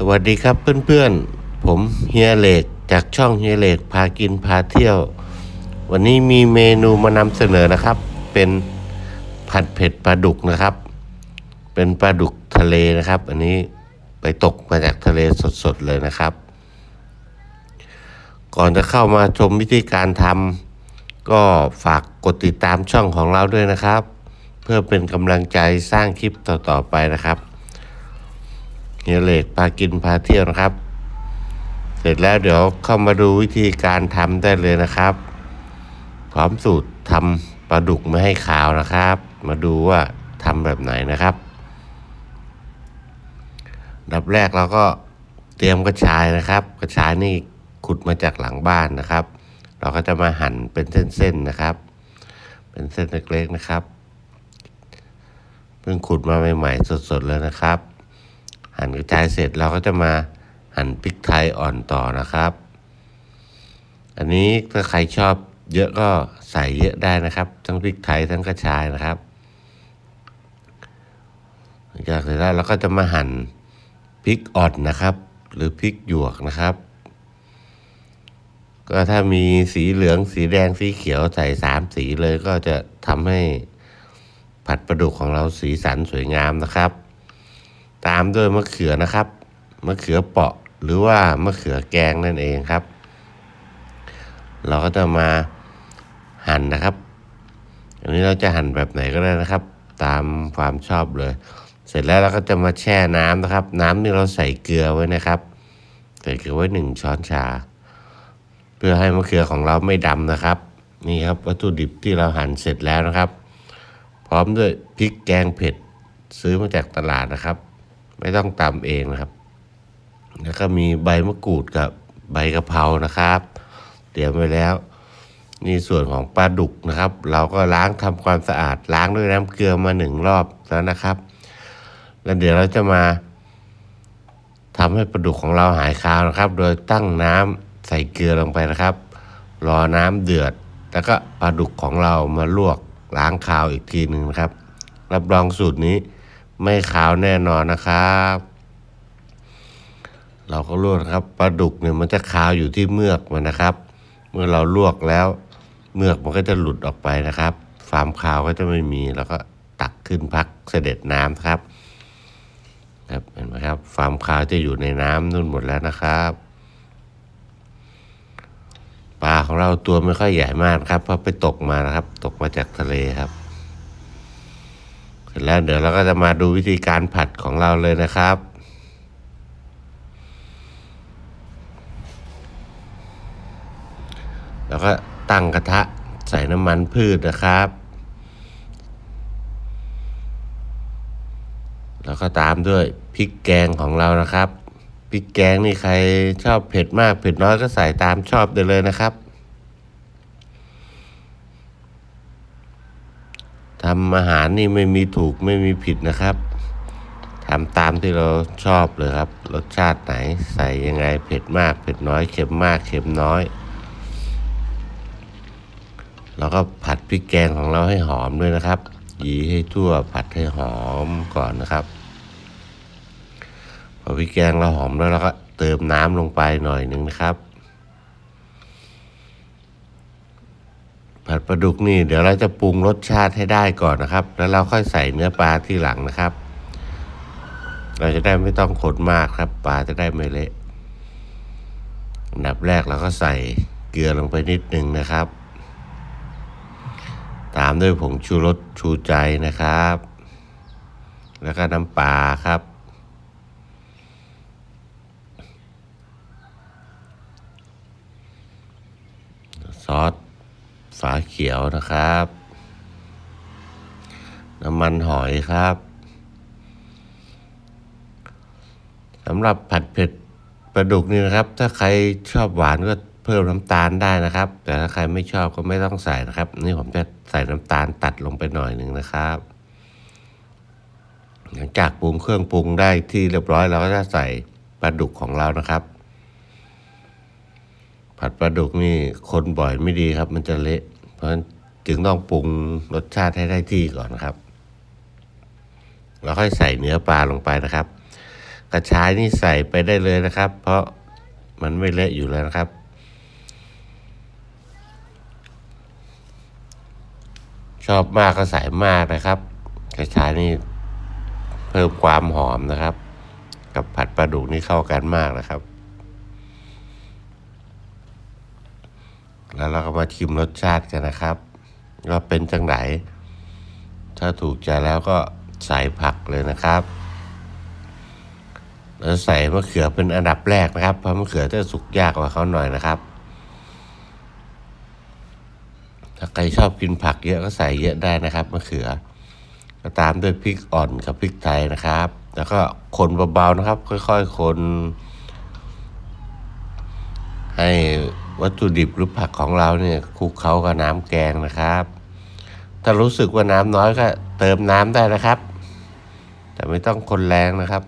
สวัสดีครับเพื่อนๆ ผมเฮียเหล็กจากช่องเฮียเหล็กพากินพาเที่ยว วันนี้มีเมนูมานำเสนอนะครับ เป็นผัดเผ็ดปลาดุกนะครับ เป็นปลาดุกทะเลนะครับ อันนี้ไปตกมาจากทะเลสดๆเลยนะครับ ก่อนจะเข้ามาชมวิธีการทำก็ฝากกดติดตามช่องของเราด้วยนะครับ เพื่อเป็นกำลังใจสร้างคลิปต่อๆไปนะครับ เฮียเหล็กพากินพาเที่ยวนะครับ เสร็จแล้วเดี๋ยวเข้ามาดูวิธีการทำได้เลยนะครับ พร้อมสูตรทำปลาดุกไม่ให้ขาวนะครับ มาดูว่าทำแบบไหนนะครับดับแรกเราก็เตรียมกระชายนะครับ กระชายนี่ขุดมาจากหลังบ้านนะครับ เราก็จะมาหั่นเป็นเส้นๆนะครับ เป็นเส้นเล็กๆนะครับ เพิ่งขุดมาใหม่ๆสดๆเลยนะครับ หั่นกระจายเสร็จเราก็จะมาหั่นพริกไทยอ่อนต่อนะครับ อันนี้ถ้าใครชอบเยอะก็ใส่เยอะได้นะครับ ทั้งพริกไทยทั้งกระชายนะครับจากเสร็จแล้วเราก็จะมาหั่นพริกอ่อนนะครับ หรือพริกหยวกนะครับ ก็ถ้ามีสีเหลืองสีแดงสีเขียวใส่สามสีเลยก็จะทำให้ผัดปลาดุกของเราสีสันสวยงามนะครับ ตามด้วยมะเขือนะครับ มะเขือเปาะหรือว่ามะเขือแกงนั่นเองครับ เราก็จะมาหั่นนะครับ อันนี้เราจะหั่นแบบไหนก็ได้นะครับ ตามความชอบเลย เสร็จแล้วเราก็จะมาแช่น้ำนะครับ น้ำนี่เราใส่เกลือไว้นะครับ ใส่เกลือไว้หนึ่งช้อนชา เพื่อให้มะเขือของเราไม่ดำนะครับ นี่ครับวัตถุดิบที่เราหั่นเสร็จแล้วนะครับ พร้อมด้วยพริกแกงเผ็ดซื้อมาจากตลาดนะครับ ไม่ต้องตำเองนะครับ แล้วก็มีใบมะกรูดกับใบกะเพรานะครับ เตรียมไว้แล้ว นี่ส่วนของปลาดุกนะครับ เราก็ล้างทำความสะอาดล้างด้วยน้ำเกลือมาหนึ่งรอบแล้วนะครับ แล้วเดี๋ยวเราจะมาทำให้ปลาดุกของเราหายคาวนะครับ โดยตั้งน้ำใส่เกลือลงไปนะครับ รอน้ำเดือด แล้วก็ปลาดุกของเรามาลวกล้างคาวอีกทีหนึ่งนะครับ รับรองสูตรนี้ ไม่ขาวแน่นอนนะครับ เราก็ลวกนะครับปลาดุกเนี่ยมันจะคาวอยู่ที่เมือกมันนะครับ เมื่อเราลวกแล้ว เมือกมันก็จะหลุดออกไปนะครับฟาร์มคาวก็จะไม่มีแล้วก็ตักขึ้นพักเสด็จน้ำครับครับเห็นไหมครับฟาร์มคาวจะอยู่ในน้ำนู่นหมดแล้วนะครับปลาของเราตัวไม่ค่อยใหญ่มากครับเพราะไปตกมานะครับ ตกมาจากทะเลครับ ร็จแล้วเดี๋ยวเราก็จะมาดูวิธีการผัดของเราเลยนะครับ แล้วก็ตั้งกระทะใส่น้ำมันพืชนะครับ แล้วก็ตามด้วยพริกแกงของเรานะครับพริกแกงนี่ใครชอบเผ็ดมากเผ็ดน้อยก็ใส่ตามชอบได้เลยนะครับ ทำอาหารนี่ไม่มีถูกไม่มีผิดนะครับทำตามที่เราชอบเลยครับ รสชาติไหนใส่ยังไงเผ็ดมาก เผ็ดน้อยเค็มมากเค็มน้อยเราก็ผัดพริกแกงของเราให้หอมด้วยนะครับหยีให้ทั่วผัดให้หอมก่อนนะครับ พอพริกแกงเราหอมแล้วเราก็เติมน้ำลงไปหน่อยหนึ่งนะครับ ผัดปลาดุกนี่เดี๋ยวเราจะปรุงรสชาติให้ได้ก่อนนะครับ แล้วเราค่อยใส่เนื้อปลาที่หลังนะครับ เราจะได้ไม่ต้องขนมากครับ ปลาจะได้ไม่เละอันดับแรกเราก็ใส่เกลือลงไปนิดหนึ่งนะครับ ตามด้วยผงชูรสชูใจนะครับ แล้วก็น้ำปลาครับซอส ฝาเขียวนะครับ น้ำมันหอยครับสำหรับผัดเผ็ดปลาดุกนี่นะครับ ถ้าใครชอบหวานก็เพิ่มน้ำตาลได้นะครับ แต่ถ้าใครไม่ชอบก็ไม่ต้องใส่นะครับ นี่ผมจะใส่น้ำตาลตัดลงไปหน่อยหนึ่งนะครับหลังจากปรุงเครื่องปรุงได้ที่เรียบร้อยเราก็จะใส่ปลาดุกของเรานะครับ ผัดปลาดุกนี่คนบ่อยไม่ดีครับ มันจะเละ เพราะฉะนั้นจึงต้องปรุงรสชาติให้ได้ที่ก่อนครับ แล้วค่อยใส่เนื้อปลาลงไปนะครับ กระชายนี่ใส่ไปได้เลยนะครับ เพราะมันไม่เละอยู่แล้วนะครับ ชอบมากก็ใส่มากนะครับ กระชายนี่เพิ่มความหอมนะครับ กับผัดปลาดุกนี่เข้ากันมากนะครับ แล้วเราก็มาชิมรสชาติกันนะครับว่าเป็นจังไหน ถ้าถูกใจแล้วก็ใส่ผักเลยนะครับแล้วใส่มะเขือเป็นอันดับแรกนะครับเพราะมะเขือจะสุกยากกว่าเขาหน่อยนะครับ ถ้าใครชอบกินผักเยอะก็ใส่เยอะได้นะครับมะเขือก็ตามด้วยพริกอ่อนกับพริกไทยนะครับ แล้วก็คนเบาๆนะครับ ค่อยๆคนให้ วัตถุดิบหรือผักของเราเนี่ยคลุกเคล้ากับน้ำแกงนะครับ ถ้ารู้สึกว่าน้ำน้อยก็เติมน้ำได้นะครับ แต่ไม่ต้องคนแรงนะครับ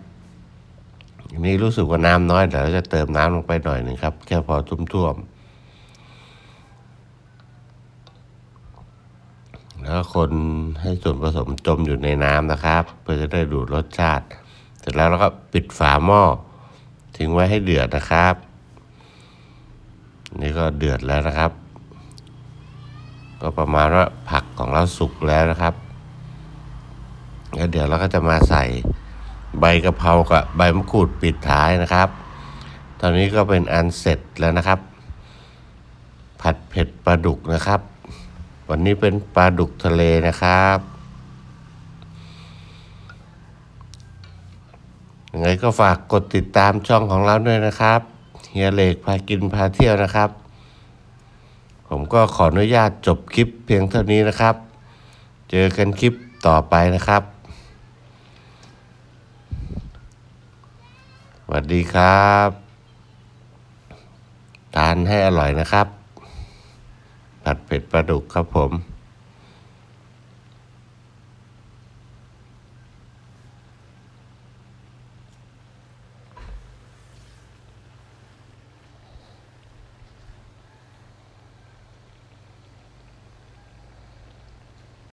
อันนี้รู้สึกว่าน้ำน้อยเดี๋ยวเราจะเติมน้ำลงไปหน่อยหนึ่งครับ แค่พอท่วมๆแล้วคนให้ส่วนผสมจมอยู่ในน้ำนะครับ เพื่อจะได้ดูดรสชาติ เสร็จแล้วเราก็ปิดฝาหม้อทิ้งไว้ให้เดือดนะครับ นี่ก็เดือดแล้วนะครับ ก็ประมาณว่าผักของเราสุกแล้วนะครับแล้วเดี๋ยวเราก็จะมาใส่ใบกะเพรากับใบมะกรูดปิดท้ายนะครับ ตอนนี้ก็เป็นอันเสร็จแล้วนะครับ ผัดเผ็ดปลาดุกนะครับ วันนี้เป็นปลาดุกทะเลนะครับยังไงก็ฝากกดติดตามช่องของเราด้วยนะครับ เฮียเหล็กพากินพาเที่ยวนะครับ ผมก็ขออนุญาตจบคลิปเพียงเท่านี้นะครับ เจอกันคลิปต่อไปนะครับสวัสดีครับ ทานให้อร่อยนะครับ ผัดเผ็ดปลาดุกครับผม